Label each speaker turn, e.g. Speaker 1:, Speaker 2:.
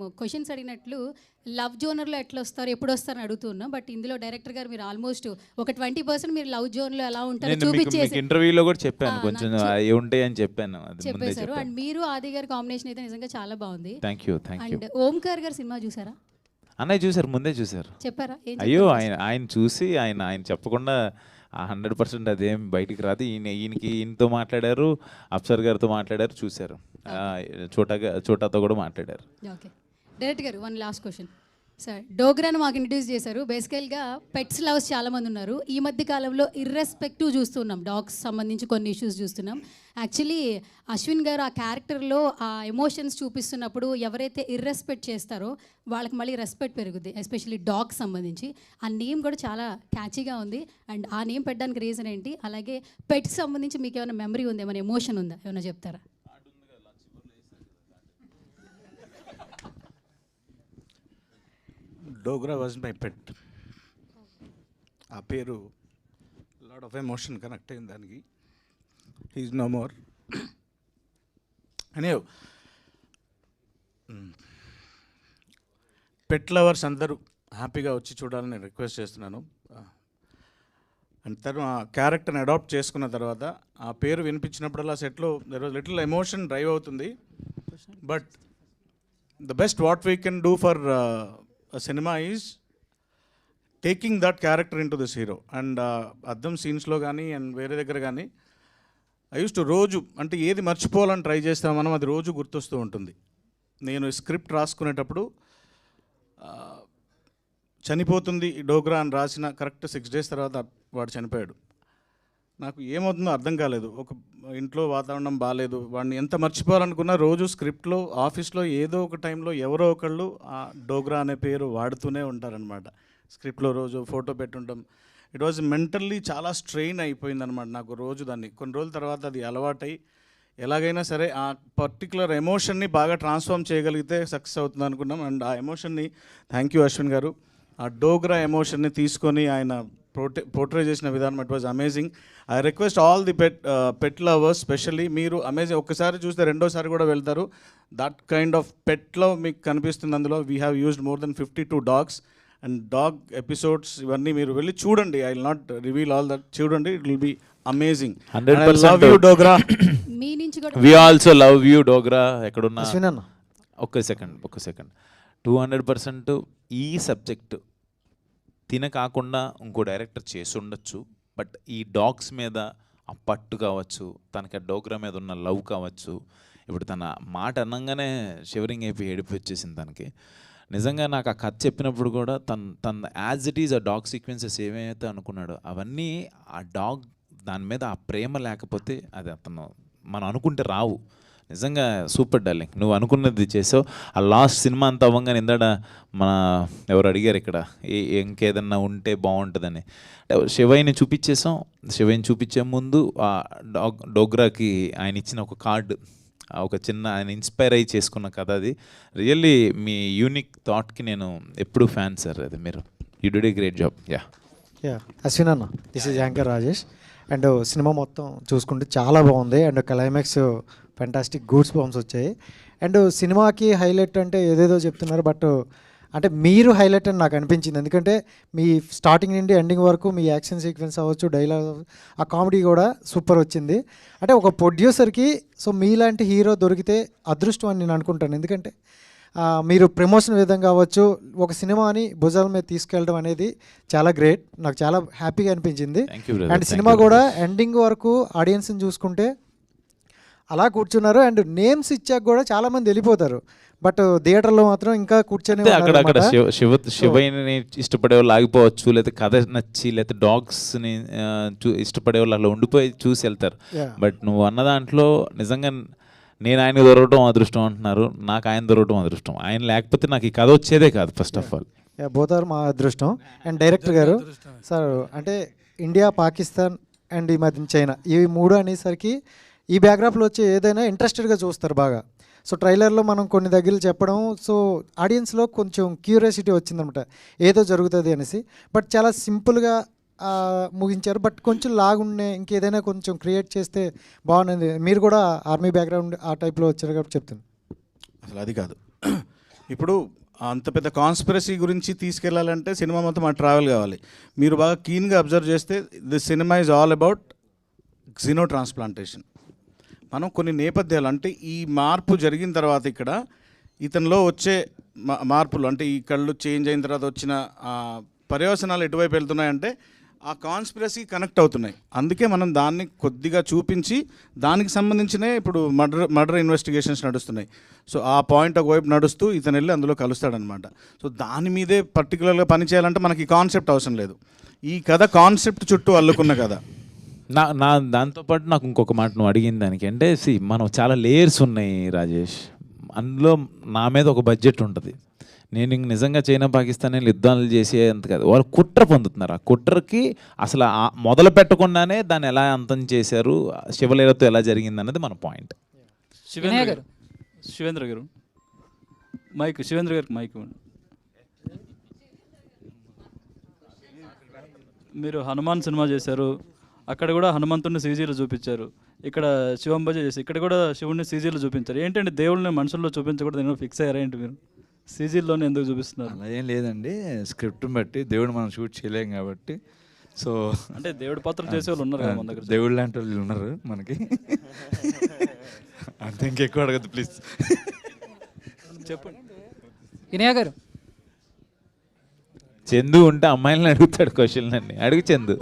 Speaker 1: మేము questions అడిగినట్లు love జోనర్లో ఎట్లా వస్తారు? ఎప్పుడు వస్తారని అడుగుతున్నాం. బట్ ఇందులో డైరెక్టర్ గారు మీరు ఆల్మోస్ట్ ఒక ట్వంటీ పర్సెంట్ మీరు లవ్ జోన్లో ఎలా ఉంటారో చూపించేసి
Speaker 2: ఇంటర్వ్యూలో కూడా చెప్పాను. కొంచెం ఉంటాయి అని చెప్పాను.
Speaker 1: చెప్పేశారు. అండ్ మీరు ఆది గారి కాంబినేషన్ అయితే నిజంగా చాలా బాగుంది.
Speaker 2: Thank you thank you
Speaker 1: and Omkar గారి సినిమా చూసారా?
Speaker 2: అన్నయ్య చూసారు ముందే చూసారు
Speaker 1: చెప్పారా?
Speaker 2: అయ్యో? ఆయన ఆయన చూసి ఆయన ఆయన చెప్పకుండా హండ్రెడ్ పర్సెంట్ అదేం బయటికి రాదు. ఈయన ఈయనకి ఈయనతో మాట్లాడారు అప్సర్ గారితో మాట్లాడారు చూశారు. చోటా చోటాతో కూడా మాట్లాడారు.
Speaker 1: ఓకే డైరెక్ట్ గారు వన్ లాస్ట్ క్వశ్చన్ సార్ డోగ్రాను మాకు ఇంట్రడ్యూస్ చేశారు. బేసికల్గా పెట్స్ లవర్స్ చాలామంది ఉన్నారు. ఈ మధ్య కాలంలో ఇర్రెస్పెక్టివ్ చూస్తున్నాం. డాగ్స్ సంబంధించి కొన్ని ఇష్యూస్ చూస్తున్నాం. యాక్చువల్లీ అశ్విన్ గారు ఆ క్యారెక్టర్లో ఆ ఎమోషన్స్ చూపిస్తున్నప్పుడు ఎవరైతే ఇర్రెస్పెక్ట్ చేస్తారో వాళ్ళకి మళ్ళీ రెస్పెక్ట్ పెరుగుద్ది. ఎస్పెషల్లీ డాగ్స్ సంబంధించి. ఆ నేమ్ కూడా చాలా క్యాచీగా ఉంది. అండ్ ఆ నేమ్ పెట్టడానికి రీజన్ ఏంటి? అలాగే పెట్స్ సంబంధించి మీకు ఏమైనా మెమరీ ఉంది? ఏమైనా ఎమోషన్ ఉందా? ఏమైనా చెప్తారా?
Speaker 3: Dogra was my pet. ఆ పేరు లాడ్ ఆఫ్ ఎమోషన్ కనెక్ట్ అయింది దానికి. He's no more. అనే పెట్ లవర్స్ అందరూ హ్యాపీగా వచ్చి చూడాలని నేను రిక్వెస్ట్ చేస్తున్నాను. అండ్ తను ఆ క్యారెక్టర్ని అడాప్ట్ చేసుకున్న తర్వాత ఆ పేరు వినిపించినప్పుడల్లా సెట్లో there was little emotion drive అవుతుంది. But the best what we can do for cinema is taking that character into this hero and అద్దం సీన్స్లో కానీ అండ్ వేరే దగ్గర కానీ ఐ యూస్ టు రోజు అంటే ఏది మర్చిపోవాలని ట్రై చేస్తాం మనం అది రోజు గుర్తొస్తూ ఉంటుంది. నేను స్క్రిప్ట్ రాసుకునేటప్పుడు చనిపోతుంది డోగ్రా అని రాసిన కరెక్ట్ సిక్స్ డేస్ తర్వాత వాడు చనిపోయాడు. నాకు ఏమవుతుందో అర్థం కాలేదు. ఒక ఇంట్లో వాతావరణం బాగాలేదు వాడిని ఎంత మర్చిపోవాలనుకున్నా రోజు స్క్రిప్ట్లో ఆఫీస్లో ఏదో ఒక టైంలో ఎవరో ఒకళ్ళు ఆ డోగ్రా అనే పేరు వాడుతూనే ఉంటారనమాట స్క్రిప్ట్లో రోజు ఫోటో పెట్టుంటాం. ఇట్ వాజ్ మెంటల్లీ చాలా స్ట్రెయిన్ అయిపోయిందనమాట నాకు రోజు దాన్ని. కొన్ని రోజుల తర్వాత అది అలవాటై ఎలాగైనా సరే ఆ పర్టికులర్ ఎమోషన్ని బాగా ట్రాన్స్ఫార్మ్ చేయగలిగితే సక్సెస్ అవుతుంది అనుకున్నాం. అండ్ ఆ ఎమోషన్ని థ్యాంక్ యూ అశ్విన్ గారు ఆ డోగ్రా ఎమోషన్ని తీసుకొని ఆయన పోర్ట్రే పోర్ట్రే చేసిన విధానం it was amazing. I request all the pet pet lovers specially మీరు అమేజింగ్ ఒక్కసారి చూస్తే రెండోసారి కూడా వెళ్తారు. దట్ కైండ్ ఆఫ్ పెట్లో మీకు కనిపిస్తుంది అందులో. We have used more than fifty two dogs and dog episodes ఇవన్నీ మీరు వెళ్ళి చూడండి. I will not reveal all that చూడండి it will be amazing
Speaker 2: 100%
Speaker 3: love you Dogra
Speaker 1: మీ నుంచి కూడా
Speaker 2: we also love you Dogra ఎక్కడున్నా? ఒక్క సెకండ్ ఒక్క సెకండ్. టూ హండ్రెడ్ పర్సెంట్ ఈ సబ్జెక్ట్ తిన కాకుండా ఇంకో డైరెక్టర్ చేసి ఉండొచ్చు బట్ ఈ డాగ్స్ మీద ఆ పట్టు కావచ్చు తనకి ఆ డోగ్రా మీద ఉన్న లవ్ కావచ్చు ఇప్పుడు తన మాట అనగానే షివరింగ్ అయిపోయి ఏడిపి వచ్చేసింది తనకి. నిజంగా నాకు ఆ కథ చెప్పినప్పుడు కూడా తన తన యాజ్ ఇట్ ఈజ్ ఆ డాగ్ సీక్వెన్సెస్ ఏమైతే అనుకున్నాడో అవన్నీ ఆ డాగ్ దాని మీద ఆ ప్రేమ లేకపోతే అది అతను మనం అనుకుంటే రావు. నిజంగా సూపర్ డార్లింగ్. నువ్వు అనుకున్నది చేసావు. ఆ లాస్ట్ సినిమా అంతా అవ్వగానే ఇందాడ మన ఎవరు అడిగారు ఇక్కడ ఏ ఇంకేదన్నా ఉంటే బాగుంటుందని. అంటే శివయ్యని చూపించేసాం. శివయ్యని చూపించే ముందు ఆ డాగ్ డోగ్రాకి ఆయన ఇచ్చిన ఒక కార్డు ఆ ఒక చిన్న ఆయన ఇన్స్పైర్ అయ్యి చేసుకున్న కథ అది. రియల్లీ మీ యూనిక్ థాట్కి నేను ఎప్పుడు ఫ్యాన్ సార్ అది మీరు. You did great job. Yeah.
Speaker 4: Yeah. Ashwin అన్న this is anchor Rajesh. And cinema మొత్తం చూసుకుంటే చాలా బాగుంది. And climax fantastic goose bumps వచ్చాయి. అండ్ సినిమాకి హైలైట్ అంటే ఏదేదో చెప్తున్నారు బట్ అంటే మీరు హైలైట్ అని నాకు అనిపించింది. ఎందుకంటే మీ స్టార్టింగ్ నుండి ఎండింగ్ వరకు మీ యాక్షన్ సీక్వెన్స్ అవ్వచ్చు డైలాగ్ ఆ కామెడీ కూడా సూపర్ వచ్చింది. అంటే ఒక ప్రొడ్యూసర్కి సో మీలాంటి హీరో దొరికితే అదృష్టం అని నేను అనుకుంటాను. ఎందుకంటే మీరు ప్రమోషన్ విధంగా అవ్వచ్చు ఒక సినిమాని భుజాల మీద తీసుకెళ్ళడం అనేది చాలా గ్రేట్. నాకు చాలా హ్యాపీగా అనిపించింది. అండ్ సినిమా కూడా ఎండింగ్ వరకు ఆడియన్స్ని చూసుకుంటే అలా కూర్చున్నారు. అండ్ నేమ్స్ ఇచ్చాక కూడా చాలా మంది వెళ్ళిపోతారు. బట్ థియేటర్లో మాత్రం ఇంకా కూర్చొని
Speaker 2: అక్కడ అక్కడ. శివ శివ శివయ్యని ఇష్టపడే వాళ్ళు ఆగిపోవచ్చు లేకపోతే కథ నచ్చి లేకపోతే డాగ్స్ని ఇష్టపడే వాళ్ళు అలా ఉండిపోయి చూసి వెళ్తారు. బట్ నువ్వు అన్న దాంట్లో నిజంగా నేను ఆయన దొరకటం అదృష్టం అంటున్నారు. నాకు ఆయన దొరకటం అదృష్టం. ఆయన లేకపోతే నాకు ఈ కథ వచ్చేదే కాదు first of all
Speaker 4: yeah both are మా అదృష్టం. అండ్ డైరెక్టర్ గారు సార్ అంటే ఇండియా పాకిస్తాన్ అండ్ ఈ మధ్య చైనా ఇవి మూడు అనేసరికి ఈ బ్యాక్గ్రాఫ్లో వచ్చి ఏదైనా ఇంట్రెస్టెడ్గా చూస్తారు బాగా. సో ట్రైలర్లో మనం కొన్ని దగ్గరలు చెప్పడం సో ఆడియన్స్లో కొంచెం క్యూరియాసిటీ వచ్చిందనమాట. ఏదో జరుగుతుంది అనేసి. బట్ చాలా సింపుల్గా ముగించారు. బట్ కొంచెం లాగుండే ఇంకేదైనా కొంచెం క్రియేట్ చేస్తే బాగుంది మీరు కూడా ఆర్మీ బ్యాక్గ్రౌండ్ ఆ టైప్లో వచ్చారు కాబట్టి చెప్తాను.
Speaker 3: అసలు అది కాదు. ఇప్పుడు అంత పెద్ద కాన్స్పిరసీ గురించి తీసుకెళ్ళాలంటే సినిమా మొత్తం ఆ ట్రావెల్ కావాలి. మీరు బాగా కీన్గా అబ్జర్వ్ చేస్తే the cinema is all about xenotransplantation. మనం కొన్ని నేపథ్యాలు అంటే ఈ మార్పు జరిగిన తర్వాత ఇక్కడ ఇతనిలో వచ్చే మా- మార్పులు అంటే ఈ కళ్ళు చేంజ్ అయిన తర్వాత వచ్చిన పర్యవసనాలు ఎటువైపు వెళ్తున్నాయంటే ఆ కాన్స్పిరసీ కనెక్ట్ అవుతున్నాయి. అందుకే మనం దాన్ని కొద్దిగా చూపించి దానికి సంబంధించినే ఇప్పుడు మర్డర్ మర్డర్ ఇన్వెస్టిగేషన్స్ నడుస్తున్నాయి. సో ఆ పాయింట్ ఒకవైపు నడుస్తూ ఇతను వెళ్ళి అందులో కలుస్తాడనమాట. సో దాని మీదే పర్టికులర్గా పని చేయాలంటే మనకి కాన్సెప్ట్ అవసరం లేదు. ఈ కథ కాన్సెప్ట్ చుట్టూ అల్లుకున్న కథ.
Speaker 2: నా నా దాంతోపాటు నాకు ఇంకొక మాట నువ్వు అడిగిన దానికి. అంటే సి మనం చాలా లేయర్స్ ఉన్నాయి రాజేష్. అందులో నా మీద ఒక బడ్జెట్ ఉంటుంది. నేను ఇంక నిజంగా చైనా పాకిస్తాన్ యుద్ధాలు చేసే అంత కాదు. వాళ్ళు కుట్ర పొందుతున్నారు. ఆ కుట్రకి అసలు మొదలు పెట్టకుండానే దాన్ని ఎలా అంతం చేశారు శివలీలతో ఎలా జరిగింది అన్నది మన పాయింట్.
Speaker 5: శివేంద్ర గారు. శివేంద్ర గారు. మైక్ శివేంద్ర గారికి మైక్ మీరు హనుమాన్ సినిమా చేశారు. అక్కడ కూడా హనుమంతుడిని సీజీలో చూపించారు. ఇక్కడ శివం భజ చేసి ఇక్కడ కూడా శివుడిని సీజీలో చూపించారు. ఏంటంటే దేవుళ్ళని మనుషుల్లో చూపించకూడదు నేను ఫిక్స్ అయ్యారా ఏంటి మీరు? సీజీల్లోనే ఎందుకు చూపిస్తున్నారు?
Speaker 6: అలా ఏం లేదండి. స్క్రిప్ట్ని బట్టి దేవుడు మనం షూట్ చేయలేం కాబట్టి. సో
Speaker 5: అంటే దేవుడి పాత్రలు చేసే వాళ్ళు ఉన్నారు కదా మన దగ్గర
Speaker 6: దేవుడు లాంటి వాళ్ళు ఉన్నారు మనకి. అంతే ఇంకెక్కువ అడగద్దు ప్లీజ్.
Speaker 5: చెప్పండి.
Speaker 7: వినయ్ గారు.
Speaker 2: చందు ఉంటే అమ్మాయిలను అడుగుతాడు క్వశ్చన్ అన్ని అడుగు చందు.